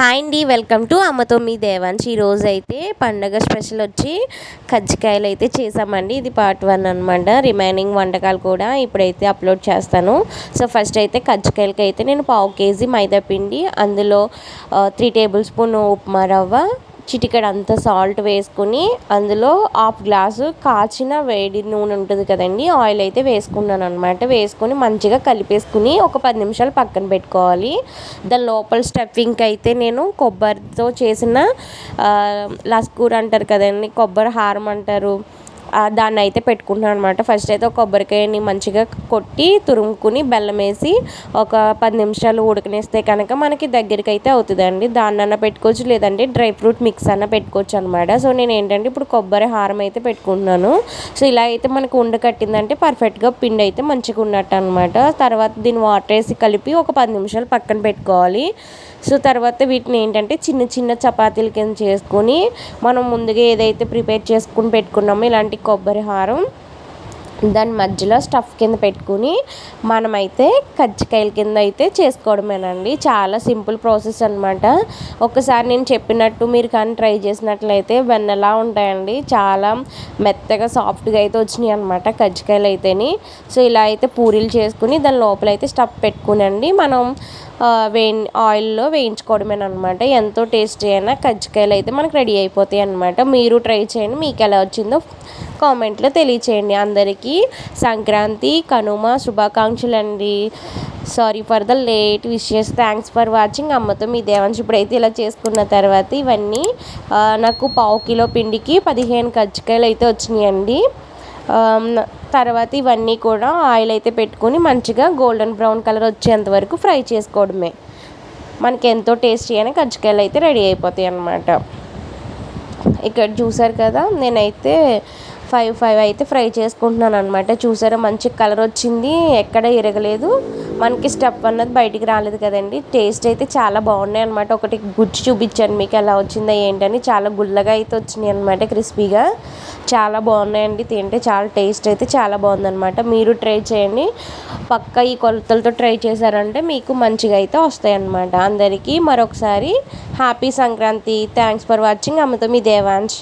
Hi అండి welcome to అమ్మతో మీ దేవాన్స్ ఈరోజు అయితే పండగ స్పెషల్ వచ్చి కజ్జికాయలు అయితే చేసామండి. ఇది పార్ట్ వన్ అనమాట రిమైనింగ్ వంటకాలు కూడా ఇప్పుడైతే అప్లోడ్ చేస్తాను. సో ఫస్ట్ అయితే కజ్జికాయలకి అయితే నేను పావు కేజీ మైదా పిండి అందులో త్రీ టేబుల్ స్పూన్ ఉప్మా రవ్వ చిటికెడు సాల్ట్ వేసుకుని అందులో హాఫ్ గ్లాసు కాచిన వేడి నూనె ఉంటుంది కదండి ఆయిల్ అయితే వేసుకున్నాను అనమాట వేసుకొని మంచిగా కలిపేసుకుని ఒక పది నిమిషాలు పక్కన పెట్టుకోవాలి. దాని లోపల స్టఫింగ్కి అయితే నేను కొబ్బరితో చేసిన లస్కూర్ అంటారు కదండి కొబ్బరి హారం అంటారు దాన్ని అయితే పెట్టుకుంటున్నాను అనమాట ఫస్ట్ అయితే ఒక కొబ్బరికాయని మంచిగా కొట్టి తురుముకుని బెల్లం వేసి ఒక పది నిమిషాలు ఉడకనేస్తే కనుక మనకి దగ్గరికి అయితే అవుతుందండి. దాన్న పెట్టుకోవచ్చు లేదంటే డ్రై ఫ్రూట్ మిక్స్ అన్న పెట్టుకోవచ్చు అనమాట సో నేను ఏంటంటే ఇప్పుడు కొబ్బరి హారం అయితే పెట్టుకుంటున్నాను. సో ఇలా అయితే మనకు ఉండ కట్టిందంటే పర్ఫెక్ట్గా పిండి అయితే మంచిగా ఉన్నట్టు అనమాట తర్వాత దీన్ని వాటర్ వేసి కలిపి ఒక పది నిమిషాలు పక్కన పెట్టుకోవాలి. సో తర్వాత వీటిని ఏంటంటే చిన్న చిన్న చపాతీల కింద చేసుకొని మనం ముందుగా ఏదైతే ప్రిపేర్ చేసుకుని పెట్టుకున్నామో ఇలాంటి కొబ్బరి హారం దాని మధ్యలో స్టఫ్ కింద పెట్టుకుని మనమైతే కజ్జికాయల కింద అయితే చేసుకోవడమేనండి. చాలా సింపుల్ ప్రాసెస్ అనమాట ఒకసారి నేను చెప్పినట్టు మీరు కానీ ట్రై చేసినట్లయితే వెన్నలా ఉంటాయండి. చాలా మెత్తగా సాఫ్ట్గా అయితే వచ్చినాయి అనమాట కజ్జికాయలు అయితేని. సో ఇలా అయితే పూరీలు చేసుకుని దాని లోపల అయితే స్టఫ్ పెట్టుకునండి. మనం వే ఆయిల్లో వేయించుకోవడమేనమాట ఎంతో టేస్టీ అయినా కజ్జికాయలు అయితే మనకు రెడీ అయిపోతాయి అనమాట మీరు ట్రై చేయండి. మీకు ఎలా వచ్చిందో కామెంట్లో తెలియచేయండి. అందరికీ సంక్రాంతి కనుమ శుభాకాంక్షలు అండి sorry for the late wishes thanks for watching అమ్మతో మీ దేవాంశ్ ఇప్పుడైతే ఇలా చేసుకున్న తర్వాత ఇవన్నీ నాకు పావు కిలో పిండికి పదిహేను కజ్జికాయలు అయితే వచ్చినాయండి. తర్వాత ఇవన్నీ కూడా ఆయిల్ అయితే పెట్టుకుని మంచిగా గోల్డెన్ బ్రౌన్ కలర్ వచ్చేంత వరకు ఫ్రై చేసుకోవడమే. మనకి ఎంతో టేస్టీ అయిన కజ్జికాయలు అయితే రెడీ అయిపోతాయి అన్నమాట. ఇక్కడ చూసారు కదా నేనైతే ఫైవ్ ఫైవ్ అయితే ఫ్రై చేసుకుంటున్నాను అనమాట చూసారా మంచి కలర్ వచ్చింది ఎక్కడ ఇరగలేదు. మనకి స్టెప్ అన్నది బయటికి రాలేదు కదండి. టేస్ట్ అయితే చాలా బాగున్నాయి అనమాట ఒకటి గుచ్చి చూపించాను మీకు ఎలా వచ్చిందో ఏంటని. చాలా గుల్లగా అయితే వచ్చినాయి అనమాట క్రిస్పీగా. చాలా బాగున్నాయండి తింటే చాలా టేస్ట్ అయితే చాలా బాగుందనమాట మీరు ట్రై చేయండి. పక్క ఈ కొలతలతో ట్రై చేశారంటే మీకు మంచిగా అయితే వస్తాయి అన్నమాట. అందరికీ మరొకసారి happy Sankranti. Thanks for watching. అమ్మతో మీ దేవాంశ్.